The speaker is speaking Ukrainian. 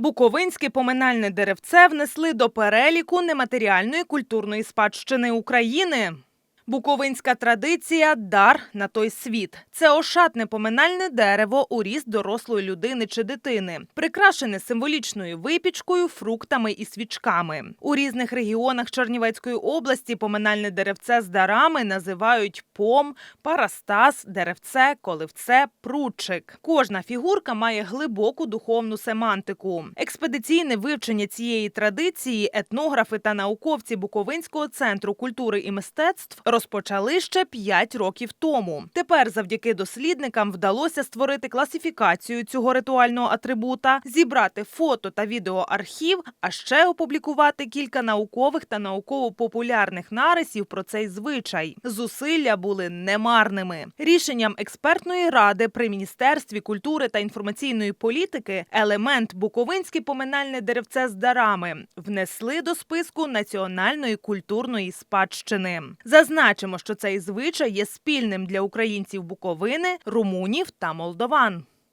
Буковинське поминальне деревце внесли до переліку нематеріальної культурної спадщини України. Буковинська традиція дар на той світ. Це ошатне поминальне дерево у ріст дорослої людини чи дитини, прикрашене символічною випічкою, фруктами і свічками. У різних регіонах Чернівецької області поминальне деревце з дарами називають пом, парастас, деревце, коливце, прутчик. Кожна фігурка має глибоку духовну семантику. Експедиційне вивчення цієї традиції етнографи та науковці Буковинського центру культури і мистецтв розпочали ще 5 років тому. Тепер, завдяки дослідникам, вдалося створити класифікацію цього ритуального атрибута, зібрати фото та відеоархів, а ще опублікувати кілька наукових та науково-популярних нарисів про цей звичай. Зусилля були немарними. Рішенням експертної ради при міністерстві культури та інформаційної політики елемент Буковинське поминальне деревце з дарами внесли до списку національної культурної спадщини. Зазначимо, що цей звичай є спільним для українців Буковини, румунів та молдован.